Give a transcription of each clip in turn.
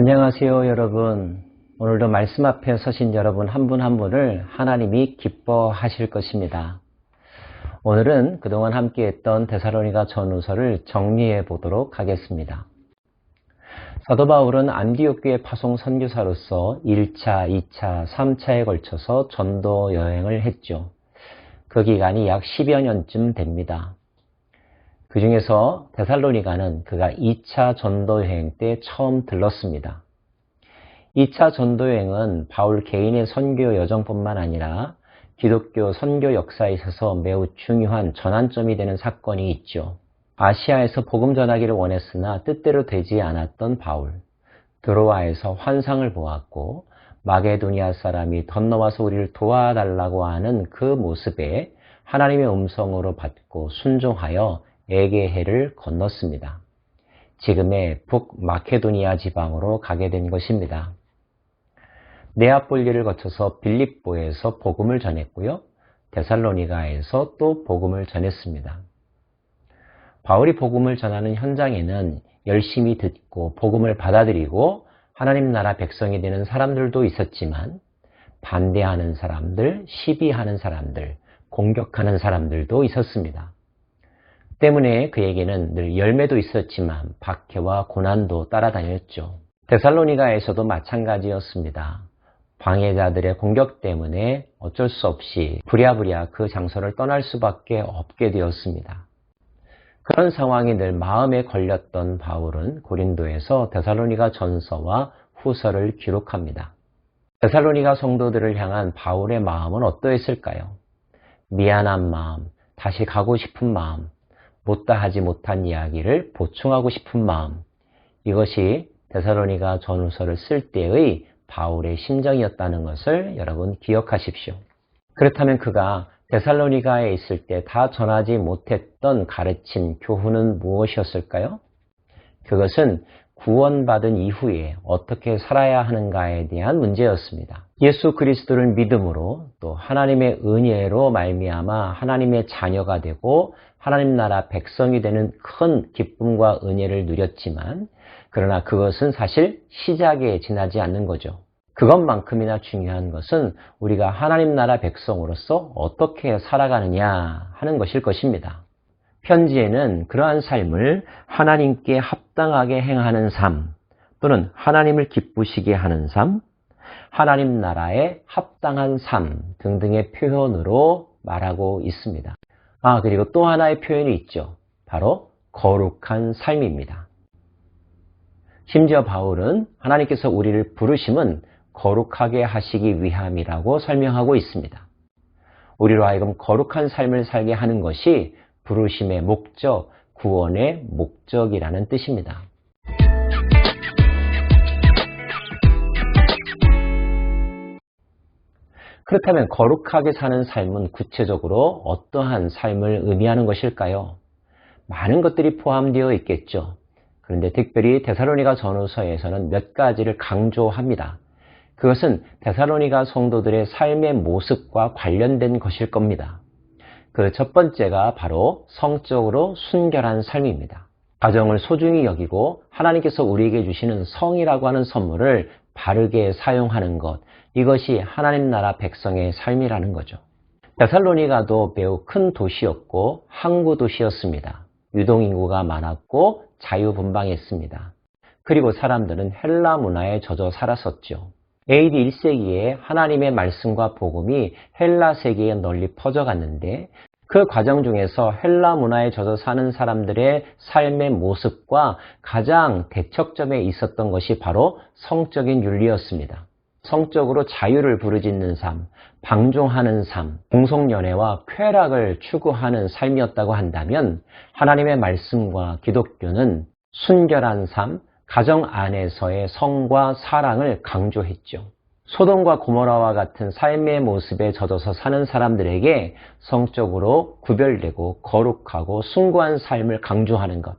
안녕하세요, 여러분. 오늘도 말씀 앞에 서신 여러분 한분한 분을 하나님이 기뻐하실 것입니다. 오늘은 그동안 함께 했던 데살로니가 전후서를 정리해 보도록 하겠습니다. 사도 바울은 안디옥교의 파송 선교사로서 1차, 2차, 3차에 걸쳐서 전도 여행을 했죠. 그 기간이 약 10여 년쯤 됩니다. 그 중에서 데살로니가는 그가 2차 전도 여행 때 처음 들렀습니다. 2차 전도 여행은 바울 개인의 선교 여정뿐만 아니라 기독교 선교 역사에 있어서 매우 중요한 전환점이 되는 사건이 있죠. 아시아에서 복음 전하기를 원했으나 뜻대로 되지 않았던 바울. 드로아에서 환상을 보았고 마게도니아 사람이 건너와서 우리를 도와달라고 하는 그 모습에 하나님의 음성으로 받고 순종하여 에게해를 건넜습니다. 지금의 북마케도니아 지방으로 가게 된 것입니다. 네아폴리를 거쳐서 빌립보에서 복음을 전했고요. 데살로니가에서 또 복음을 전했습니다. 바울이 복음을 전하는 현장에는 열심히 듣고 복음을 받아들이고 하나님 나라 백성이 되는 사람들도 있었지만 반대하는 사람들, 시비하는 사람들, 공격하는 사람들도 있었습니다. 때문에 그에게는 늘 열매도 있었지만 박해와 고난도 따라다녔죠. 데살로니가에서도 마찬가지였습니다. 방해자들의 공격 때문에 어쩔 수 없이 부랴부랴 그 장소를 떠날 수밖에 없게 되었습니다. 그런 상황이 늘 마음에 걸렸던 바울은 고린도에서 데살로니가 전서와 후서를 기록합니다. 데살로니가 성도들을 향한 바울의 마음은 어떠했을까요? 미안한 마음, 다시 가고 싶은 마음, 못다 하지 못한 이야기를 보충하고 싶은 마음. 이것이 데살로니가 전후서를 쓸 때의 바울의 심정이었다는 것을 여러분 기억하십시오. 그렇다면 그가 데살로니가에 있을 때 다 전하지 못했던 가르침, 교훈은 무엇이었을까요? 그것은 구원받은 이후에 어떻게 살아야 하는가에 대한 문제였습니다. 예수 그리스도를 믿음으로 또 하나님의 은혜로 말미암아 하나님의 자녀가 되고 하나님 나라 백성이 되는 큰 기쁨과 은혜를 누렸지만 그러나 그것은 사실 시작에 지나지 않는 거죠. 그것만큼이나 중요한 것은 우리가 하나님 나라 백성으로서 어떻게 살아가느냐 하는 것일 것입니다. 편지에는 그러한 삶을 하나님께 합당하게 행하는 삶 또는 하나님을 기쁘시게 하는 삶, 하나님 나라에 합당한 삶 등등의 표현으로 말하고 있습니다. 아, 그리고 또 하나의 표현이 있죠. 바로 거룩한 삶입니다. 심지어 바울은 하나님께서 우리를 부르심은 거룩하게 하시기 위함이라고 설명하고 있습니다. 우리로 하여금 거룩한 삶을 살게 하는 것이 부르심의 목적, 구원의 목적이라는 뜻입니다. 그렇다면 거룩하게 사는 삶은 구체적으로 어떠한 삶을 의미하는 것일까요? 많은 것들이 포함되어 있겠죠. 그런데 특별히 데살로니가 전후서에서는 몇 가지를 강조합니다. 그것은 데살로니가 성도들의 삶의 모습과 관련된 것일 겁니다. 그 첫 번째가 바로 성적으로 순결한 삶입니다. 가정을 소중히 여기고 하나님께서 우리에게 주시는 성이라고 하는 선물을 바르게 사용하는 것, 이것이 하나님 나라 백성의 삶이라는 거죠. 데살로니가도 매우 큰 도시였고 항구 도시였습니다. 유동인구가 많았고 자유분방했습니다. 그리고 사람들은 헬라 문화에 젖어 살았었죠. AD 1세기에 하나님의 말씀과 복음이 헬라 세계에 널리 퍼져갔는데 그 과정 중에서 헬라 문화에 젖어 사는 사람들의 삶의 모습과 가장 대척점에 있었던 것이 바로 성적인 윤리였습니다. 성적으로 자유를 부르짖는 삶, 방종하는 삶, 공속연애와 쾌락을 추구하는 삶이었다고 한다면 하나님의 말씀과 기독교는 순결한 삶, 가정 안에서의 성과 사랑을 강조했죠. 소돔과 고모라와 같은 삶의 모습에 젖어서 사는 사람들에게 성적으로 구별되고 거룩하고 숭고한 삶을 강조하는 것.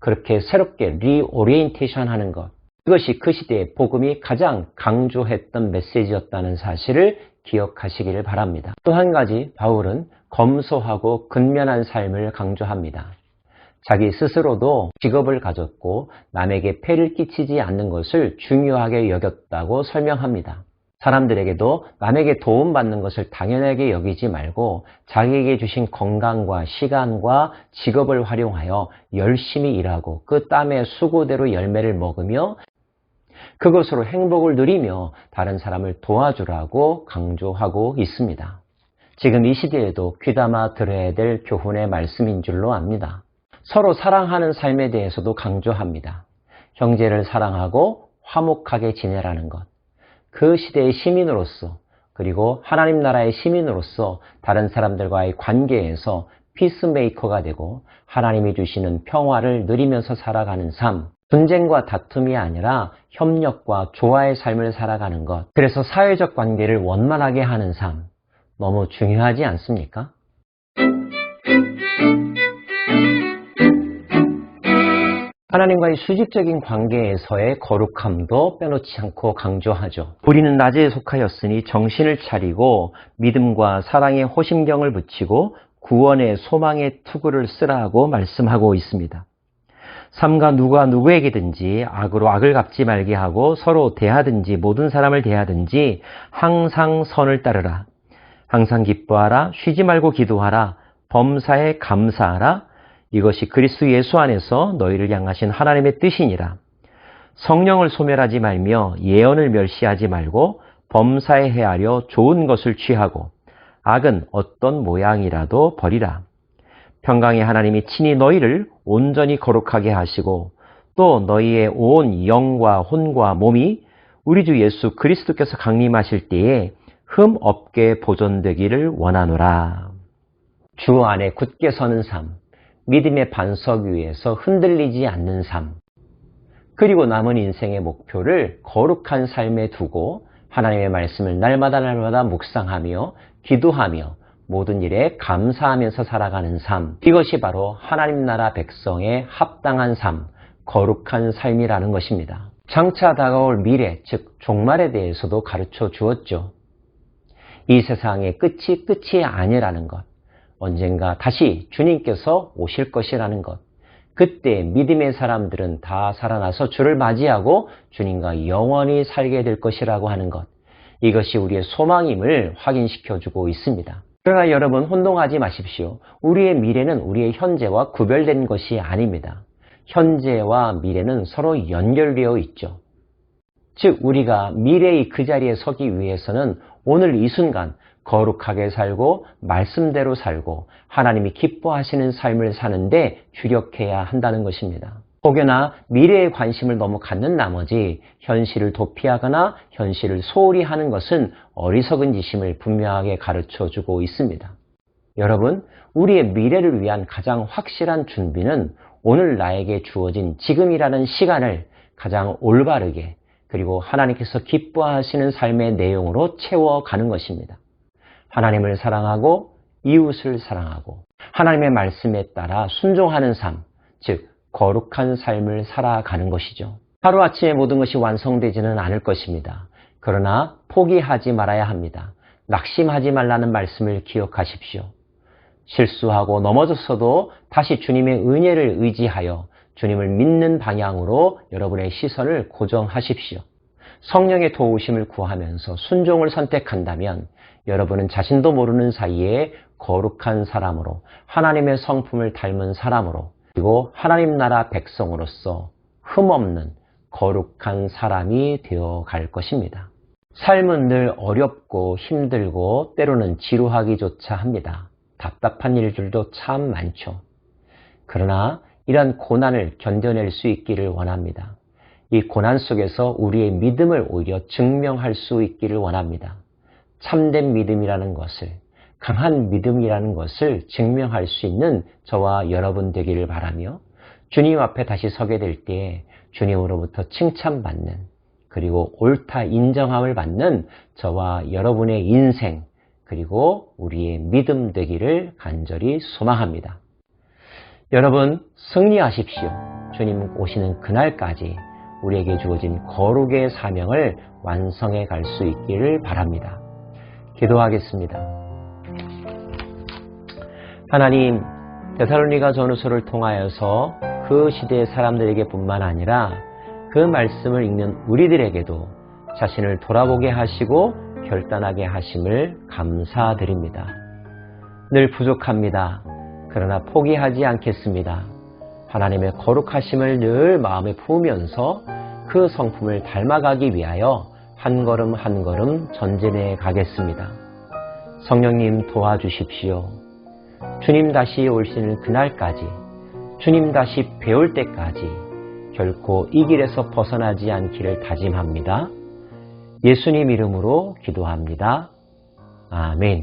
그렇게 새롭게 리오리엔테이션 하는 것. 그것이 그 시대의 복음이 가장 강조했던 메시지였다는 사실을 기억하시기를 바랍니다. 또 한 가지 바울은 검소하고 근면한 삶을 강조합니다. 자기 스스로도 직업을 가졌고 남에게 폐를 끼치지 않는 것을 중요하게 여겼다고 설명합니다. 사람들에게도 남에게 도움받는 것을 당연하게 여기지 말고 자기에게 주신 건강과 시간과 직업을 활용하여 열심히 일하고 그 땀의 수고대로 열매를 먹으며 그것으로 행복을 누리며 다른 사람을 도와주라고 강조하고 있습니다. 지금 이 시대에도 귀담아 들어야 될 교훈의 말씀인 줄로 압니다. 서로 사랑하는 삶에 대해서도 강조합니다. 형제를 사랑하고 화목하게 지내라는 것. 그 시대의 시민으로서 그리고 하나님 나라의 시민으로서 다른 사람들과의 관계에서 피스메이커가 되고 하나님이 주시는 평화를 누리면서 살아가는 삶, 분쟁과 다툼이 아니라 협력과 조화의 삶을 살아가는 것. 그래서 사회적 관계를 원만하게 하는 삶. 너무 중요하지 않습니까? 하나님과의 수직적인 관계에서의 거룩함도 빼놓지 않고 강조하죠. 우리는 낮에 속하였으니 정신을 차리고 믿음과 사랑의 호심경을 붙이고 구원의 소망의 투구를 쓰라고 말씀하고 있습니다. 삼가 누가 누구에게든지 악으로 악을 갚지 말게 하고 서로 대하든지 모든 사람을 대하든지 항상 선을 따르라. 항상 기뻐하라. 쉬지 말고 기도하라. 범사에 감사하라. 이것이 그리스도 예수 안에서 너희를 향하신 하나님의 뜻이니라. 성령을 소멸하지 말며 예언을 멸시하지 말고 범사에 헤아려 좋은 것을 취하고 악은 어떤 모양이라도 버리라. 평강의 하나님이 친히 너희를 온전히 거룩하게 하시고 또 너희의 온 영과 혼과 몸이 우리 주 예수 그리스도께서 강림하실 때에 흠 없게 보존되기를 원하노라. 주 안에 굳게 서는 삶. 믿음의 반석 위에서 흔들리지 않는 삶, 그리고 남은 인생의 목표를 거룩한 삶에 두고 하나님의 말씀을 날마다 날마다 묵상하며 기도하며 모든 일에 감사하면서 살아가는 삶. 이것이 바로 하나님 나라 백성의 합당한 삶, 거룩한 삶이라는 것입니다. 장차 다가올 미래, 즉 종말에 대해서도 가르쳐 주었죠. 이 세상의 끝이 끝이 아니라는 것. 언젠가 다시 주님께서 오실 것이라는 것. 그때 믿음의 사람들은 다 살아나서 주를 맞이하고 주님과 영원히 살게 될 것이라고 하는 것. 이것이 우리의 소망임을 확인시켜 주고 있습니다. 그러나 여러분 혼동하지 마십시오. 우리의 미래는 우리의 현재와 구별된 것이 아닙니다. 현재와 미래는 서로 연결되어 있죠. 즉 우리가 미래의 그 자리에 서기 위해서는 오늘 이 순간 거룩하게 살고 말씀대로 살고 하나님이 기뻐하시는 삶을 사는데 주력해야 한다는 것입니다. 혹여나 미래에 관심을 너무 갖는 나머지 현실을 도피하거나 현실을 소홀히 하는 것은 어리석은 짓임을 분명하게 가르쳐 주고 있습니다. 여러분, 우리의 미래를 위한 가장 확실한 준비는 오늘 나에게 주어진 지금이라는 시간을 가장 올바르게 그리고 하나님께서 기뻐하시는 삶의 내용으로 채워가는 것입니다. 하나님을 사랑하고 이웃을 사랑하고 하나님의 말씀에 따라 순종하는 삶, 즉 거룩한 삶을 살아가는 것이죠. 하루아침에 모든 것이 완성되지는 않을 것입니다. 그러나 포기하지 말아야 합니다. 낙심하지 말라는 말씀을 기억하십시오. 실수하고 넘어졌어도 다시 주님의 은혜를 의지하여 주님을 믿는 방향으로 여러분의 시선을 고정하십시오. 성령의 도우심을 구하면서 순종을 선택한다면 여러분은 자신도 모르는 사이에 거룩한 사람으로 하나님의 성품을 닮은 사람으로 그리고 하나님 나라 백성으로서 흠없는 거룩한 사람이 되어 갈 것입니다. 삶은 늘 어렵고 힘들고 때로는 지루하기조차 합니다. 답답한 일들도 참 많죠. 그러나 이런 고난을 견뎌낼 수 있기를 원합니다. 이 고난 속에서 우리의 믿음을 오히려 증명할 수 있기를 원합니다. 참된 믿음이라는 것을, 강한 믿음이라는 것을 증명할 수 있는 저와 여러분 되기를 바라며 주님 앞에 다시 서게 될 때 주님으로부터 칭찬받는 그리고 옳다 인정함을 받는 저와 여러분의 인생 그리고 우리의 믿음 되기를 간절히 소망합니다. 여러분 승리하십시오. 주님 오시는 그날까지 우리에게 주어진 거룩의 사명을 완성해 갈 수 있기를 바랍니다. 기도하겠습니다. 하나님, 데살로니가 전후서를 통하여서 그 시대의 사람들에게 뿐만 아니라 그 말씀을 읽는 우리들에게도 자신을 돌아보게 하시고 결단하게 하심을 감사드립니다. 늘 부족합니다. 그러나 포기하지 않겠습니다. 하나님의 거룩하심을 늘 마음에 품으면서 그 성품을 닮아가기 위하여 한 걸음 한 걸음 전진해 가겠습니다. 성령님 도와주십시오. 주님 다시 올시는 그날까지, 주님 다시 배울 때까지 결코 이 길에서 벗어나지 않기를 다짐합니다. 예수님 이름으로 기도합니다. 아멘.